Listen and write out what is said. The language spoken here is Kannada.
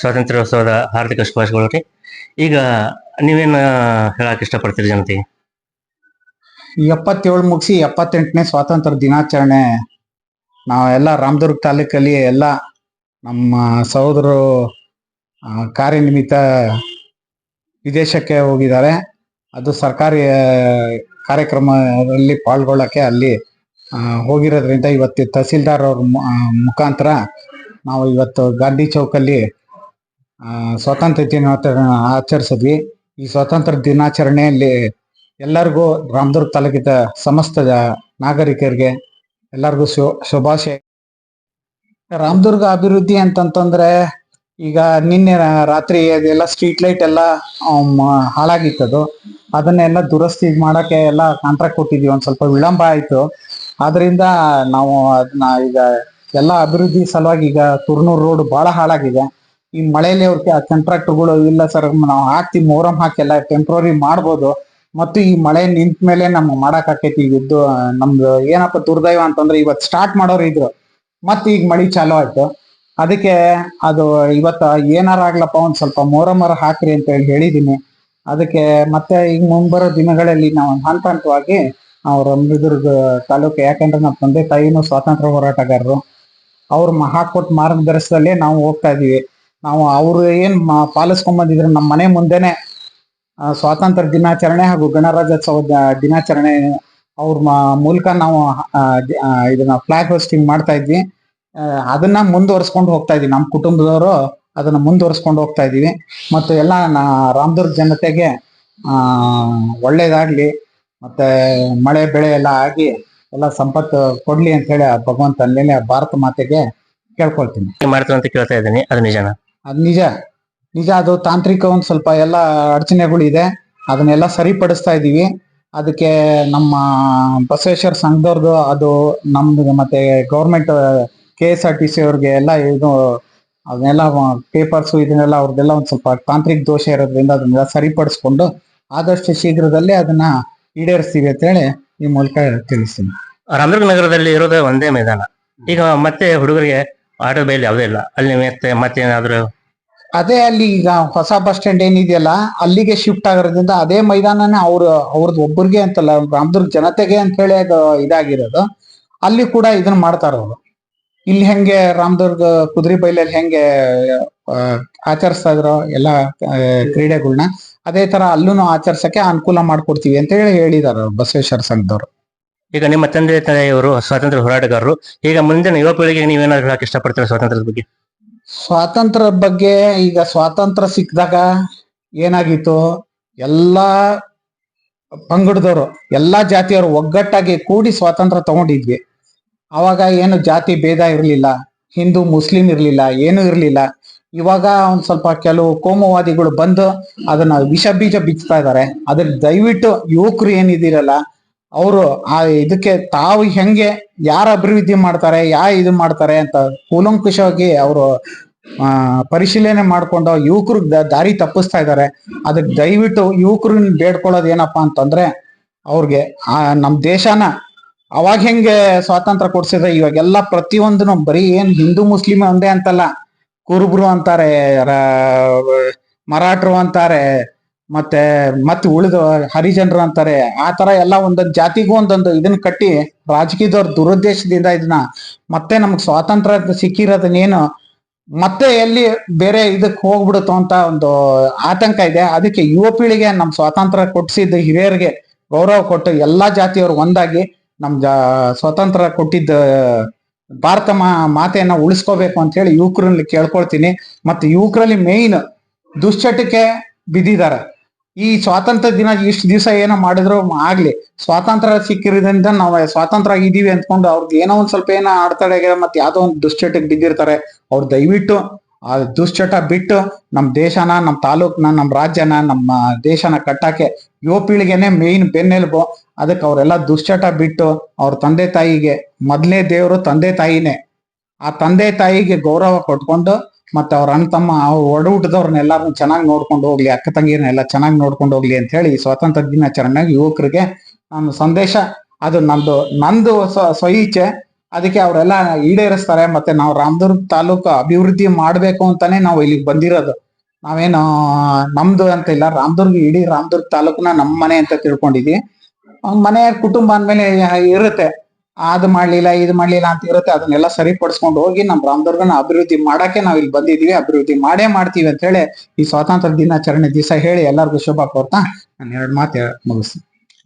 ಸ್ವಾತಂತ್ರ್ಯೋತ್ಸವದ ಹಾರ್ದಿಕ ಶುಭಾಶಯಗಳು ರೀ ಈಗ ನೀವೇನು ಹೇಳಕ್ ಇಷ್ಟಪಡ್ತೀರಿ ಜನತೆಗೆ? ಈ ಎಪ್ಪತ್ತೇಳು ಮುಗಿಸಿ ಎಪ್ಪತ್ತೆಂಟನೇ ಸ್ವಾತಂತ್ರ್ಯ ದಿನಾಚರಣೆ ನಾವೆಲ್ಲ ರಾಮದುರ್ಗ ತಾಲೂಕಲ್ಲಿ ಎಲ್ಲ ನಮ್ಮ ಸಹೋದರರು ಕಾರ್ಯನಿಮಿತ್ತ ವಿದೇಶಕ್ಕೆ ಹೋಗಿದ್ದಾರೆ. ಅದು ಸರ್ಕಾರಿ ಕಾರ್ಯಕ್ರಮದಲ್ಲಿ ಪಾಲ್ಗೊಳ್ಳಕ್ಕೆ ಅಲ್ಲಿ ಹೋಗಿರೋದ್ರಿಂದ ಇವತ್ತು ತಹಸೀಲ್ದಾರ್ ಅವ್ರ ಮುಖಾಂತರ ನಾವು ಇವತ್ತು ಗಾಂಧಿ ಚೌಕಲ್ಲಿ ಸ್ವಾತಂತ್ರ್ಯ ದಿನಾಚರಣೆ ಆಚರಿಸಿದ್ವಿ. ಈ ಸ್ವಾತಂತ್ರ್ಯ ದಿನಾಚರಣೆಯಲ್ಲಿ ಎಲ್ಲರಿಗೂ ರಾಮದುರ್ಗ ತಾಲೂಕಿದ ಸಮಸ್ತ ನಾಗರಿಕರಿಗೆ ಎಲ್ಲರಿಗೂ ಶು, ಶುಭಾಶಯ. ರಾಮದುರ್ಗ ಅಭಿವೃದ್ಧಿ ಅಂತಂತಂದ್ರೆ ಈಗ ನಿನ್ನೆ ರಾತ್ರಿ ಅದೆಲ್ಲ ಸ್ಟ್ರೀಟ್ ಲೈಟ್ ಎಲ್ಲ ಹಾಳಾಗಿತ್ತದು. ಅದನ್ನೆಲ್ಲ ದುರಸ್ತಿ ಮಾಡಕ್ಕೆ ಎಲ್ಲ ಕಾಂಟ್ರಾಕ್ಟ್ ಕೊಟ್ಟಿದ್ವಿ. ಒಂದ್ ಸ್ವಲ್ಪ ವಿಳಂಬ ಆಯ್ತು. ಆದ್ರಿಂದ ನಾವು ಅದನ್ನ ಈಗ ಎಲ್ಲ ಅಭಿವೃದ್ಧಿ ಸಲುವಾಗಿ ಈಗ ತುರ್ನೂರ್ ರೋಡ್ ಬಹಳ ಹಾಳಾಗಿದೆ. ಈ ಮಳೆಯಲ್ಲಿ ಅವ್ರಿಗೆ ಆ ಕಾಂಟ್ರಾಕ್ಟ್ಗಳು ಇಲ್ಲ ಸರ್ ನಾವು ಹಾಕ್ತಿ, ಮೊಹರಂ ಹಾಕೆಲ್ಲ ಟೆಂಪ್ರರಿ ಮಾಡ್ಬೋದು. ಮತ್ತು ಈ ಮಳೆ ನಿಂತ ಮೇಲೆ ನಮ್ಗೆ ಮಾಡಕ್ ಆಕೈತಿ ಈಗ ಇದ್ದು ನಮ್ದು ಏನಪ್ಪ ದುರ್ದೈವ ಅಂತಂದ್ರೆ ಇವತ್ತು ಸ್ಟಾರ್ಟ್ ಮಾಡೋರು ಇದ್ರು. ಮತ್ತೆ ಈಗ ಮಳಿ ಚಾಲು ಆಯ್ತು. ಅದಕ್ಕೆ ಅದು ಇವತ್ತ ಏನಾರ ಆಗ್ಲಪ್ಪ ಒಂದ್ ಸ್ವಲ್ಪ ಮೋರಮರ ಹಾಕ್ರಿ ಅಂತ ಹೇಳಿ ಹೇಳಿದೀನಿ. ಅದಕ್ಕೆ ಮತ್ತೆ ಈಗ ಮುಂಬರೋ ದಿನಗಳಲ್ಲಿ ನಾವು ಹಂತ ಹಂತವಾಗಿ ಅವ್ರ ಮೃದುರ್ಗ ತಾಲೂಕು, ಯಾಕಂದ್ರೆ ನಮ್ಮ ತಂದೆ ತಾಯಿನೂ ಸ್ವಾತಂತ್ರ್ಯ ಹೋರಾಟಗಾರರು. ಅವ್ರ ಮ- ಹಾಕೊಟ್ ಮಾರ್ಗದರ್ಶನದಲ್ಲೇ ನಾವು ಹೋಗ್ತಾ ಇದೀವಿ. ನಾವು ಅವರು ಏನ್ ಮಾ ಪಾಲಿಸ್ಕೊಂಡ್ ಬಂದಿದ್ರು ನಮ್ಮ ಮನೆ ಮುಂದೆನೆ ಸ್ವಾತಂತ್ರ್ಯ ದಿನಾಚರಣೆ ಹಾಗೂ ಗಣರಾಜ್ಯೋತ್ಸವ ದಿನಾಚರಣೆ, ಅವ್ರ ಮೂಲಕ ನಾವು ಇದನ್ನ ಫ್ಲಾಗ್ ಹೋಸ್ಟಿಂಗ್ ಮಾಡ್ತಾ ಇದ್ವಿ. ಅದನ್ನ ಮುಂದುವರ್ಸ್ಕೊಂಡು ಹೋಗ್ತಾ ಇದೀವಿ. ನಮ್ಮ ಕುಟುಂಬದವರು ಅದನ್ನ ಮುಂದುವರ್ಸ್ಕೊಂಡು ಹೋಗ್ತಾ ಇದೀವಿ. ಮತ್ತು ಎಲ್ಲ ರಾಮದುರ್ಗ ಜನತೆಗೆ, ಆ, ಒಳ್ಳೇದಾಗ್ಲಿ, ಮತ್ತೆ ಮಳೆ ಬೆಳೆ ಎಲ್ಲ ಆಗಿ ಎಲ್ಲ ಸಂಪತ್ತು ಕೊಡ್ಲಿ ಅಂತ ಹೇಳಿ ಭಗವಂತ ಭಾರತ ಮಾತೆಗೆ ಕೇಳ್ಕೊಳ್ತೀನಿ. ಮಾಡ್ತೀನಿ ಅಂತ ಕೇಳ್ತಾ ಇದ್ದೀನಿ. ಅದು ನಿಜನ? ಅದ್ ನಿಜ. ನಿಜ, ಅದು ತಾಂತ್ರಿಕ ಒಂದು ಸ್ವಲ್ಪ ಎಲ್ಲ ಅಡಚಣೆಗಳಿದೆ ಅದನ್ನೆಲ್ಲ ಸರಿಪಡಿಸ್ತಾ ಇದ್ದೀವಿ. ಅದಕ್ಕೆ ನಮ್ಮ ಬಸವೇಶ್ವರ ಸಂಘದವ್ರದ್ದು ಅದು ನಮ್ದು ಮತ್ತೆ government K S R T C ಅವ್ರಿಗೆ ಎಲ್ಲ ಇದು, ಅದನ್ನೆಲ್ಲ ಪೇಪರ್ಸ್ ಇದನ್ನೆಲ್ಲ ಅವ್ರದ್ದೆಲ್ಲ ಒಂದು ಸ್ವಲ್ಪ ತಾಂತ್ರಿಕ ದೋಷ ಇರೋದ್ರಿಂದ ಅದನ್ನೆಲ್ಲ ಸರಿಪಡಿಸ್ಕೊಂಡು ಆದಷ್ಟು ಶೀಘ್ರದಲ್ಲೇ ಅದನ್ನ ಈಡೇರಿಸ್ತೀವಿ ಅಂತ ಹೇಳಿ ಈ ಮೂಲಕ ತಿಳಿಸ್ತೀನಿ. ರಾಮದುರ್ಗ ನಗರದಲ್ಲಿ ಇರೋದೇ ಒಂದೇ ಮೈದಾನ. ಈಗ ಮತ್ತೆ ಹುಡುಗರಿಗೆ ಆಟೋ ಬೇಲಿ ಯಾವುದೇ ಇಲ್ಲ. ಅಲ್ಲಿ ಮತ್ತೆ, ಮತ್ತೇನಾದ್ರು? ಅದೇ ಅಲ್ಲಿ ಈಗ ಹೊಸ ಬಸ್ ಸ್ಟ್ಯಾಂಡ್ ಏನಿದೆಯಲ್ಲ, ಅಲ್ಲಿಗೆ ಶಿಫ್ಟ್ ಆಗಿರೋದ್ರಿಂದ ಅದೇ ಮೈದಾನನೇ ಅವ್ರ, ಅವ್ರದ್ದು ಒಬ್ಬರಿಗೆ ಅಂತಲ್ಲ ರಾಮದುರ್ಗ ಜನತೆಗೆ ಅಂತ ಹೇಳಿ ಅದು ಇದಾಗಿರೋದು. ಅಲ್ಲಿ ಕೂಡ ಇದನ್ನ ಮಾಡ್ತಾರ ಅವರು ಇಲ್ಲಿ ಹೆಂಗೆ ರಾಮದುರ್ಗ ಕುದುರೆ ಬೈಲಲ್ಲಿ ಹೆಂಗೆ ಆಚರಿಸ್ತಾ ಇದ್ರು ಎಲ್ಲ ಕ್ರೀಡೆಗಳನ್ನ ಕ್ರೀಡೆಗಳ್ನ, ಅದೇ ತರ ಅಲ್ಲೂ ಆಚರಿಸಕ್ಕೆ ಅನುಕೂಲ ಮಾಡ್ಕೊಡ್ತೀವಿ ಅಂತ ಹೇಳಿ ಹೇಳಿದಾರ ಬಸವೇಶ್ವರ ಸಂಘದವ್ರು. ಈಗ ನಿಮ್ಮ ತಂದೆ ತಾಯಿಯವರು, ಸ್ವಾತಂತ್ರ್ಯ ಹೋರಾಟಗಾರರು, ಈಗ ಮುಂದಿನ ಯುವ ಪೀಳಿಗೆಗೆ ನೀವೇನಾದ್ರು ಹೇಳಕ್ ಇಷ್ಟಪಡ್ತೀರಾ ಸ್ವಾತಂತ್ರ್ಯದ ಬಗ್ಗೆ? ಸ್ವಾತಂತ್ರ್ಯ ಬಗ್ಗೆ ಈಗ ಸ್ವಾತಂತ್ರ್ಯ ಸಿಕ್ಕಿದಾಗ ಏನಾಗಿತ್ತು? ಎಲ್ಲಾ ಪಂಗಡದವರು, ಎಲ್ಲಾ ಜಾತಿಯವರು ಒಗ್ಗಟ್ಟಾಗಿ ಕೂಡಿ ಸ್ವಾತಂತ್ರ್ಯ ತಗೊಂಡಿದ್ವಿ. ಅವಾಗ ಏನು ಜಾತಿ ಭೇದ ಇರಲಿಲ್ಲ, ಹಿಂದೂ, ಮುಸ್ಲಿಂ ಇರಲಿಲ್ಲ, ಏನೂ ಇರಲಿಲ್ಲ. ಇವಾಗ ಒಂದ್ ಸ್ವಲ್ಪ ಕೆಲವು ಕೋಮುವಾದಿಗಳು ಬಂದು ಅದನ್ನ ವಿಷ ಬೀಜ ಬಿಚ್ತಾ ಇದ್ದಾರೆ ಅದ್ರ ದಯವಿಟ್ಟು ಯುವಕರು ಏನಿದಿರಲ್ಲ ಅವರು ಆ ಇದಕ್ಕೆ ತಾವು ಹೆಂಗೆ, ಯಾರ ಅಭಿವೃದ್ಧಿ ಮಾಡ್ತಾರೆ, ಯಾ ಇದು ಮಾಡ್ತಾರೆ ಅಂತ ಕೂಲಂಕುಷವಾಗಿ ಅವರು ಪರಿಶೀಲನೆ ಮಾಡ್ಕೊಂಡು ಯುವಕರು ದಾರಿ ತಪ್ಪಿಸ್ತಾ ಇದ್ದಾರೆ ಅದಕ್ಕೆ ದಯವಿಟ್ಟು ಯುವಕರು ಬೇಡ್ಕೊಳ್ಳೋದು ಏನಪ್ಪಾ ಅಂತಂದ್ರೆ, ಅವ್ರಿಗೆ, ಆ ನಮ್ಮ ದೇಶನ ಅವಾಗ ಹೆಂಗೆ ಸ್ವಾತಂತ್ರ್ಯ ಕೊಡ್ಸಿದ್ರೆ, ಇವಾಗೆಲ್ಲ ಪ್ರತಿಯೊಂದನು ಬರೀ ಏನ್ ಹಿಂದೂ ಮುಸ್ಲಿಂ ಒಂದೇ ಅಂತಲ್ಲ, ಕುರುಬರು ಅಂತಾರೆ ಮರಾಠರು ಅಂತಾರೆ ಮತ್ತೆ ಮತ್ತೆ ಉಳಿದ ಹರಿಜನರು ಅಂತಾರೆ, ಆ ತರ ಎಲ್ಲ ಒಂದೊಂದು ಜಾತಿಗೂ ಒಂದೊಂದು ಇದನ್ನ ಕಟ್ಟಿ ರಾಜಕೀಯದವ್ರ ದುರುದ್ದೇಶದಿಂದ ಇದನ್ನ ಮತ್ತೆ ನಮ್ಗೆ ಸ್ವಾತಂತ್ರ್ಯ ಸಿಕ್ಕಿರೋದನ್ನೇನು ಮತ್ತೆ ಎಲ್ಲಿ ಬೇರೆ ಇದಕ್ಕೆ ಹೋಗ್ಬಿಡುತ್ತೋ ಅಂತ ಒಂದು ಆತಂಕ ಇದೆ. ಅದಕ್ಕೆ ಯುವ ಪೀಳಿಗೆ ನಮ್ ಸ್ವಾತಂತ್ರ್ಯ ಕೊಟ್ಟಿಸಿದ್ದು ಹಿರಿಯರಿಗೆ ಗೌರವ ಕೊಟ್ಟು ಎಲ್ಲಾ ಜಾತಿಯವರು ಒಂದಾಗಿ ನಮ್ ಸ್ವಾತಂತ್ರ್ಯ ಕೊಟ್ಟಿದ್ದ ಭಾರತ ಮಾ, ಮಾತೆಯನ್ನ ಉಳಿಸ್ಕೋಬೇಕು ಅಂತ ಹೇಳಿ ಯುವಕರಲ್ಲಿ ಕೇಳ್ಕೊಳ್ತೀನಿ. ಮತ್ತೆ ಯುವಕರಲ್ಲಿ ಮೇಯ್ನ್ ದುಶ್ಚಟಕ್ಕೆ ಬಿದ್ದಿದ್ದಾರೆ. ಈ ಸ್ವಾತಂತ್ರ್ಯ ದಿನ ಇಷ್ಟು ದಿವಸ ಏನೋ ಮಾಡಿದ್ರು ಆಗ್ಲಿ. ಸ್ವಾತಂತ್ರ್ಯ ಸಿಕ್ಕಿರೋದ್ರಿಂದ ನಾವು ಸ್ವಾತಂತ್ರ್ಯ ಆಗಿದ್ದೀವಿ ಅಂದ್ಕೊಂಡು ಅವ್ರದ್ದು ಏನೋ ಒಂದ್ ಸ್ವಲ್ಪ ಏನೋ ಆಡ್ತಾಳೆ ಮತ್ತೆ ಯಾವ್ದೋ ಒಂದು ದುಶ್ಚಟಕ್ಕೆ ಬಿದ್ದಿರ್ತಾರೆ. ಅವ್ರು ದಯವಿಟ್ಟು ಆ ದುಶ್ಚಟ ಬಿಟ್ಟು ನಮ್ಮ ದೇಶನ ನಮ್ಮ ತಾಲೂಕ್ನ ನಮ್ಮ ರಾಜ್ಯನ, ನಮ್ಮ ದೇಶನ ಕಟ್ಟಕ್ಕೆ ಯುವ ಪೀಳಿಗೆನೆ ಮೇನ್ ಬೆನ್ನೆಲುಬು. ಅದಕ್ಕೆ ಅವರೆಲ್ಲ ದುಶ್ಚಟ ಬಿಟ್ಟು ಅವ್ರ ತಂದೆ ತಾಯಿಗೆ ಮೊದಲನೇ ದೇವರು ತಂದೆ ತಾಯಿನೇ. ಆ ತಂದೆ ತಾಯಿಗೆ ಗೌರವ ಕೊಟ್ಕೊಂಡು ಮತ್ತೆ ಅವ್ರ ಅಣ್ಣ ತಮ್ಮ ಒಡ ಹುಟ್ಟಿದವ್ರನ್ನೆಲ್ಲಾರು ಚೆನ್ನಾಗಿ ನೋಡ್ಕೊಂಡು ಹೋಗ್ಲಿ, ಅಕ್ಕ ತಂಗಿರನ್ನೆಲ್ಲ ಚೆನ್ನಾಗಿ ನೋಡ್ಕೊಂಡು ಹೋಗ್ಲಿ ಅಂತ ಹೇಳಿ ಸ್ವಾತಂತ್ರ್ಯ ದಿನಾಚರಣೆಗೆ ಯುವಕರಿಗೆ ನಾನು ಸಂದೇಶ, ಅದು ನಂದು ನಂದು ಸ್ವ ಇಚ್ಛೆ ಅದಕ್ಕೆ ಅವರೆಲ್ಲ ಈಡೇರಿಸ್ತಾರೆ, ಮತ್ತೆ ನಾವು ರಾಮದುರ್ಗ ತಾಲೂಕು ಅಭಿವೃದ್ಧಿ ಮಾಡಬೇಕು ಅಂತಾನೆ ನಾವು ಇಲ್ಲಿಗೆ ಬಂದಿರೋದು. ನಾವೇನು, ನಮ್ದು ಅಂತ ಇಲ್ಲ, ರಾಮದುರ್ಗ, ಇಡೀ ರಾಮದುರ್ಗ ತಾಲೂಕನ್ನ ನಮ್ಮ ಮನೆ ಅಂತ ತಿಳ್ಕೊಂಡಿದ್ವಿ. ಮನೆ ಕುಟುಂಬ ಅಂದ್ಮೇಲೆ ಇರುತ್ತೆ. ಅದು ಮಾಡ್ಲಿಲ್ಲ, ಇದು ಮಾಡ್ಲಿಲ್ಲ ಅಂತ ಇರುತ್ತೆ, ಅದನ್ನೆಲ್ಲ ಸರಿಪಡಿಸ್ಕೊಂಡು ಹೋಗಿ ನಮ್ಮ ರಾಮದುರ್ಗನ ಅಭಿವೃದ್ಧಿ ಮಾಡಕ್ಕೆ ನಾವ್ ಇಲ್ಲಿ ಬಂದಿದೀವಿ, ಅಭಿವೃದ್ಧಿ ಮಾಡೇ ಮಾಡ್ತೀವಿ ಅಂತ ಹೇಳಿ ಈ ಸ್ವಾತಂತ್ರ್ಯ ದಿನಾಚರಣೆ ದಿವಸ ಹೇಳಿ ಎಲ್ಲರಿಗೂ ಶುಭ ಕೋರ್ತಾ, ನಾನು ಎರಡು ಮಾತು ಮುಗಿಸ್ತೀನಿ.